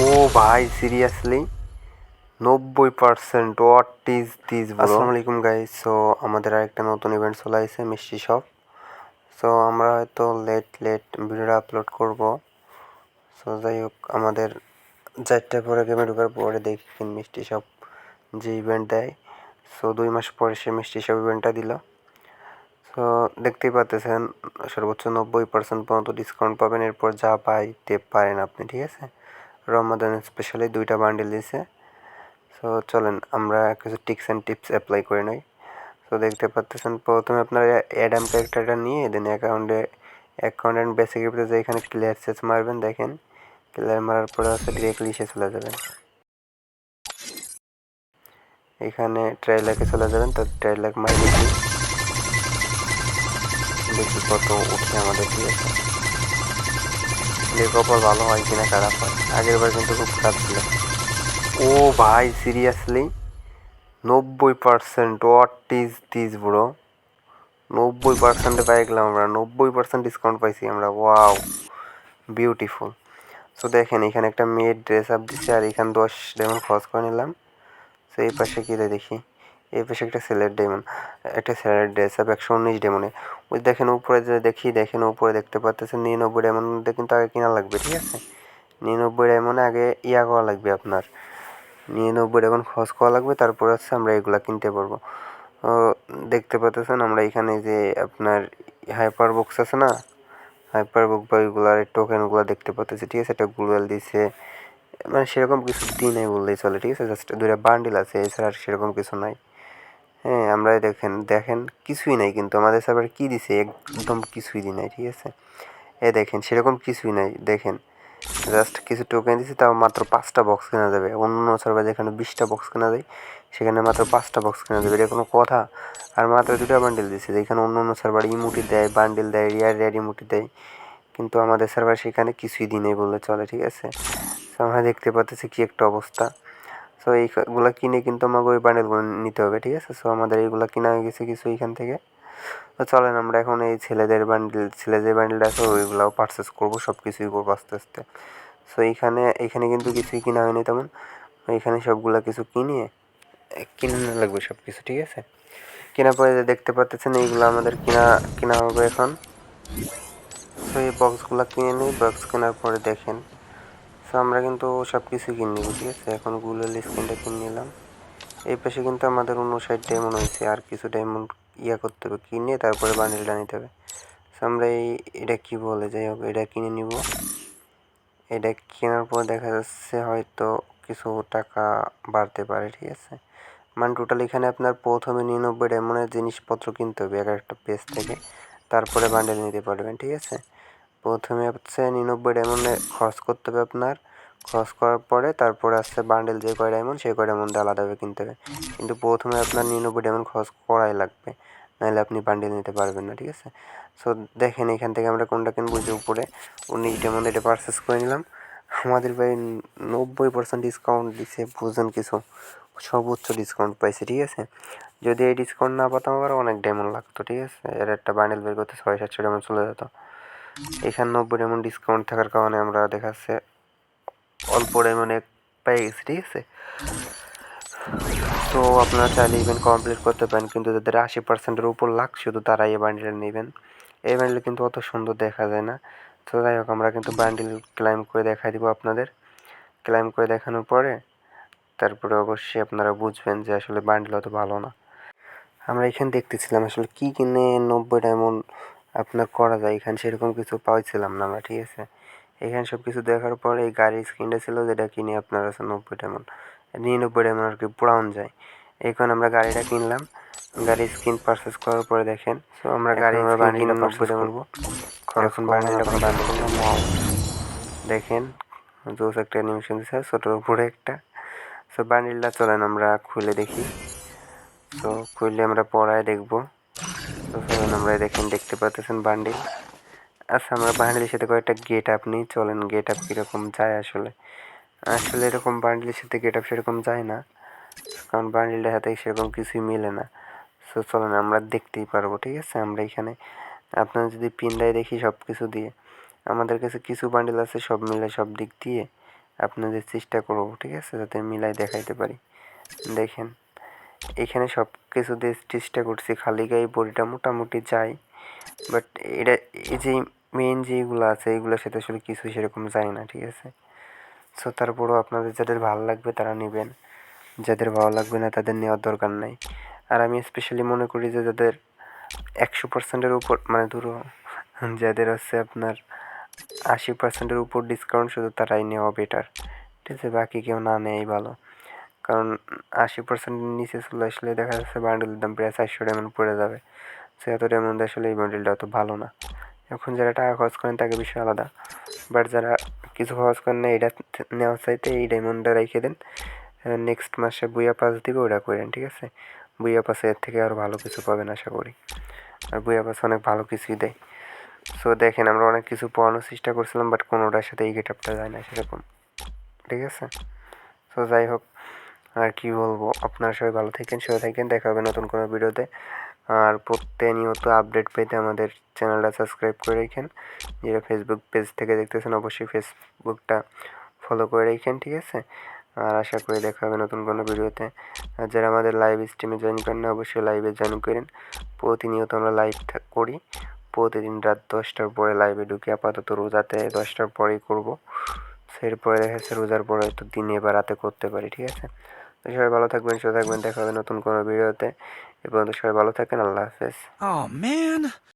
ও ভাই সিরিয়াসলি নব্বই percent what is this আসসালামু আলাইকুম গাইস সো আমাদের আরেকটা নতুন ইভেন্ট চলে আসছে মিষ্টি শপ সো আমরা হয়তো লেট লেট ভিডিওটা আপলোড করব। সো যাই হোক, আমাদের চারটে পরে গেমে ঢোকার পরে দেখি মিষ্টি শপ যে ইভেন্ট দেয়। সো দুই মাস পরে সে মিষ্টি শপ ইভেন্টটা দিল। সো দেখতেই পাচ্ছেন সর্বোচ্চ নব্বই পার্সেন্ট পর্যন্ত ডিসকাউন্ট পাবেন। এরপর যা পাইতে পারেন আপনি, ঠিক আছে? রমাদান স্পেশালি দুইটা বান্ডিল দিয়েছে সো চলেন, আমরা কিছু টিক্স অ্যান্ড টিপস অ্যাপ্লাই করে নিই। সো দেখতে পাচ্ছেন, প্রথমে আপনারা অ্যাডাম ক্যারেক্টারটা নিয়ে দেন অ্যাকাউন্টে অ্যাকাউন্ট অ্যান্ড বেসিক যে এখানে ক্লিয়ার সেস মারবেন, দেখেন। ক্লিয়ার মারার পরে হচ্ছে ডিরেক্টলি সে চলে যাবেন। এখানে ট্রাইলাকে চলে যাবেন, তো ট্রাইলাক মারি দেখি কত উঠে আমাদের আছে কপাল ভালো হয় কিনা, খারাপ হয়। আগের বার কিন্তু খুব খারাপ ছিল। ও ভাই সিরিয়াসলি নব্বই percent what is this bro নব্বই পার্সেন্টে পাই গেলাম আমরা, নব্বই পার্সেন্ট ডিসকাউন্ট পাইছি আমরা ওয়াও বিউটিফুল সো দেখেন, এখানে একটা মেয়ের ড্রেস আপ দিচ্ছে আর এখানে দশ ডায়মন্ড খরচ করে নিলাম। সো এই পাশে কী দেখি। এই পাশে একটা সেলের ডায়মন্ড একটা সেলের ড্রেস আপ একশো উনিশ ডায়মন্ডে ওই দেখেন উপরে যে দেখি, দেখেন উপরে দেখতে পাচ্ছেন নিরানব্বই ডায়মন্ডে কিন্তু আগে কেনা লাগবে, ঠিক আছে? নিরানব্বই ডায়মন্ডে আগে ইয়া করা লাগবে আপনার। নিরানব্বই ডায়মন্ড খরচ করা লাগবে, তারপরে হচ্ছে আমরা এগুলা কিনতে পারব। দেখতে পাচ্ছেন আমরা এখানে যে আপনার হাইপার বক্স আছে না? হাইপার বুক বা ওইগুলার টোকেনগুলো দেখতে পাচ্ছি ঠিক আছে? এটা গুগল দিছে। মানে সেরকম কিছু দিই নাই বললেই চলে, ঠিক আছে? জাস্ট দুইটা বান্ডিল আছে, এছাড়া আর সেরকম কিছু নাই। হ্যাঁ আমরা দেখেন দেখেন, কিছুই নাই কিন্তু আমাদের সার্ভার কী দিছে? একদম কিছুই দিই নাই, ঠিক আছে? এ দেখেন, সেরকম কিছুই নাই, দেখেন। জাস্ট কিছু টোকেন দিছে, তাও মাত্র পাঁচটা বক্স কেনা যাবে। অন্য সার্ভার যেখানে বিশটা বক্স কেনা যায়, সেখানে মাত্র পাঁচটা বক্স কেনা যাবে, এটা কোনো কথা। আর মাত্র দুটো বান্ডিল দিছে, যেখানে অন্য অন্য সার্ভার ইমুটি দেয় বান্ডিল দেয় রিয়ার রিয়ার ইমুটি দেয়। কিন্তু আমাদের সার্ভার সেখানে কিছুই দিই নেই বললে চলে, ঠিক আছে? আমরা দেখতে পাচ্ছি কি একটা অবস্থা। সো এইগুলো কিনে কিন্তু আমাকে ওই বান্ডেলগুলো নিতে হবে, ঠিক আছে? সো আমাদের এইগুলো কেনা হয়ে গেছে কিছু এইখান থেকে। তো চলেন, আমরা এখন এই ছেলেদের বান্ডেল ছেলেদের বান্ডেল আছে, ওইগুলাও পারচেস করব সব কিছুই করব আস্তে আস্তে। সো এইখানে এখানে কিন্তু কিছুই কিনা হয়নি তেমন। এখানে সবগুলো কিছু কিনে কিনে না লাগবে সব কিছু ঠিক আছে? কেনার পরে যে দেখতে পাচ্ছেন এইগুলো আমাদের কিনা, কেনা হবে এখন। সো এই বক্সগুলো কিনে নিই বক্স কেনার পরে দেখেন। সো আমরা কিন্তু সব কিছু কিনে ঠিক আছে? এখন গুগলের স্ক্রিনটা কিনে নিলাম। এই পাশে কিন্তু আমাদের সাইড ডায়মন্ড হয়েছে, আর কিছু ডায়মন্ড ইয়া করতে হবে, কিনে তারপরে বান্ডেলটা নিতে হবে। সো আমরা এই, এটা কী বলে, যাই হোক, এটা কিনে নিব। এটা কেনার পর দেখা যাচ্ছে হয়তো কিছু টাকা বাড়তে পারে, ঠিক আছে? মানে টোটাল এখানে আপনার প্রথমে নিরানব্বই ডায়মন্ডের জিনিসপত্র কিনতে হবে, এক একটা পেজ থেকে। তারপরে বান্ডেল নিতে পারবেন, ঠিক আছে? প্রথমে হচ্ছে নিরানব্বই ডায়মন্ডে খরচ করতে হবে আপনার। খরচ করার পরে তারপরে আসছে বান্ডেল যে কয় ডায়মন্ড সেই কয় ডায়মন্ডে আলাদাভাবে কিনতে হবে। কিন্তু প্রথমে আপনার নিরানব্বই ডায়মন্ড খরচ করাই লাগবে। নাহলে আপনি বান্ডেল নিতে পারবেন না, ঠিক আছে? সো দেখেন এখান থেকে আমরা কোনটা কিনবো যে উপরে। উনিশ ডায়মন্ড এটা পারচেস করে নিলাম। আমাদের ভাই নব্বই পার্সেন্ট ডিসকাউন্ট দিছে, বুঝেন কিছু? সর্বোচ্চ ডিসকাউন্ট পাইছে, ঠিক আছে? যদি এই ডিসকাউন্ট না পাতাম আবার অনেক ডায়মন্ড লাগতো, ঠিক আছে? এর একটা বান্ডেল বের করতে ছয় সাতশো ডায়মন্ড চলে যেত। এখানে নব্বই ডায়মন্ড ডিসকাউন্ট থাকার কারণে আমরা দেখাচ্ছে অল্প ডায়মন্ডে পেয়ে গেছি, ঠিক আছে? তো আপনারা চাইলে ইভেন্ট কমপ্লিট করতে পারেন, কিন্তু যাদের আশি পার্সেন্টের উপর লাখ শুধু তারাই এই বান্ডেল নেবেন। এই বান্ডেল কিন্তু অত সুন্দর দেখা যায় না। তো যাই হোক, আমরা কিন্তু বান্ডেল ক্লাইম করে দেখাই দিব আপনাদের। ক্লাইম করে দেখানোর পরে তারপরে অবশ্যই আপনারা বুঝবেন যে আসলে বান্ডেল অত ভালো না। আমরা এখানে দেখতেছিলাম আসলে কী কিনে নব্বই ডায়মন্ড আপনার করা যায়। এখানে সেরকম কিছু পাইছিলাম না আমরা ঠিক আছে? এখানে সব কিছু দেখার পরে এই গাড়ির স্ক্রিনটা ছিল যেটা কিনে আপনার আছে নব্বই ডায়মন্ড নিরানব্বই ডায়মন্ড আর কি পুরাউন যায়। এখন আমরা গাড়িটা কিনলাম। গাড়ির স্ক্রিন পারচেস করার পরে দেখেন। তো আমরা গাড়ি বান্ডিলটা নব্বই ডায়মন্ড এখন বান্ডিলটা বান্ডিল দেখেন জোস একটা অ্যানিমেশন দিচ্ছে ছোটোর উপরে একটা। সো বান্ডিলটা চলেন আমরা খুলে দেখি। তো খুললে আমরা পড়ায় দেখব। তো চলেন আমরা দেখেন, দেখতে পাচ্ছেন বান্ডিল। আচ্ছা আমরা বান্ডিলের সাথে কয়েকটা গেট আপ নিই। চলেন গেট আপ কীরকম যায় আসলে? আসলে এরকম বান্ডিলের সাথে গেট আপ সেরকম যায় না, কারণ বান্ডিলটার সাথে সেরকম কিছুই মিলে না। সো চলেন, আমরা দেখতেই পারব, ঠিক আছে? আমরা এখানে, আপনার যদি পিনটাই দেখি সব কিছু দিয়ে। আমাদের কাছে কিছু বান্ডিল আছে, সব মিলে সব দিক দিয়ে আপনাদের চেষ্টা করব, ঠিক আছে? যাতে মিলাই দেখাইতে পারি। দেখেন এখানে সব কিছু দিয়ে চেষ্টা করছি, খালি গায়ে বডিটা মোটামুটি যায়। বাট এটা, এই যে মেন যেগুলো আছে এইগুলোর সাথে আসলে কিছু সেরকম যায় না, ঠিক আছে? সো তারপরেও আপনাদের যাদের ভালো লাগবে তারা নেবেন। যাদের ভালো লাগবে না তাদের নেওয়ার দরকার নাই। আর আমি স্পেশালি মনে করি যে যাদের একশো পার্সেন্টের উপর মানে ধরো, যাদের হচ্ছে আপনার আশি পার্সেন্টের উপর ডিসকাউন্ট শুধু তারাই নেওয়া বেটার ঠিক আছে? বাকি কেউ না নেয় ভালো। কারণ আশি পার্সেন্টের নিচে চলে আসলে দেখা যাচ্ছে বান্ডেলের দাম প্রায় চারশো টাকা পড়ে যাবে। সে এত মধ্যে আসলে এই বান্ডেলটা অত ভালো না। এখন যারা টাকা খরচ করেন তাকে বিষয় আলাদা। বাট যারা কিছু খরচ করেন না, এটা নেওয়ার চাইতে এই ডায়মন্ডটা রেখে দেন। নেক্সট মাসে বুইয়া পাস দিবে, ওটা করেন, ঠিক আছে? বুইয়া পাসে এর থেকে আরও ভালো কিছু পাবেন, আশা করি। আর বুইয়া পাস অনেক ভালো কিছুই দেয়। সো দেখেন, আমরা অনেক কিছু পড়ানোর চেষ্টা করছিলাম বাট কোনোটার সাথে এই গেট আপটা যায় না, সেরকম। ঠিক আছে? সো যাই হোক আর কি বলব? আপনারা সবাই ভালো থাকেন সবাই থাকেন। দেখা হবে নতুন কোনো ভিডিওতে। আর প্রতিনিয়ত আপডেট পেতে আমাদের চ্যানেলটা সাবস্ক্রাইব করে রাখেন। যারা ফেসবুক পেজ থেকে দেখতেছেন, অবশ্যই ফেসবুকটা ফলো করে রাখেন, ঠিক আছে? আর আশা করি দেখা হবে নতুন কোনো ভিডিওতে। আর যারা আমাদের লাইভ স্ট্রিমে জয়েন করেন না, অবশ্যই লাইভে জয়েন করেন। প্রতিনিয়ত আমরা লাইভ করি। প্রতিদিন রাত দশটার পরে লাইভে ঢুকি। আপাতত রোজাতে দশটার পরেই করব। এরপরে দেখা যাচ্ছে রোজার পরে হয়তো দিনে বা রাতে করতে পারি, ঠিক আছে? সবাই ভালো থাকবেন, সুস্থ থাকবেন। দেখা হবে নতুন কোনো ভিডিওতে। এ পর্যন্ত সবাই ভালো থাকেন, আল্লাহ হাফেজ.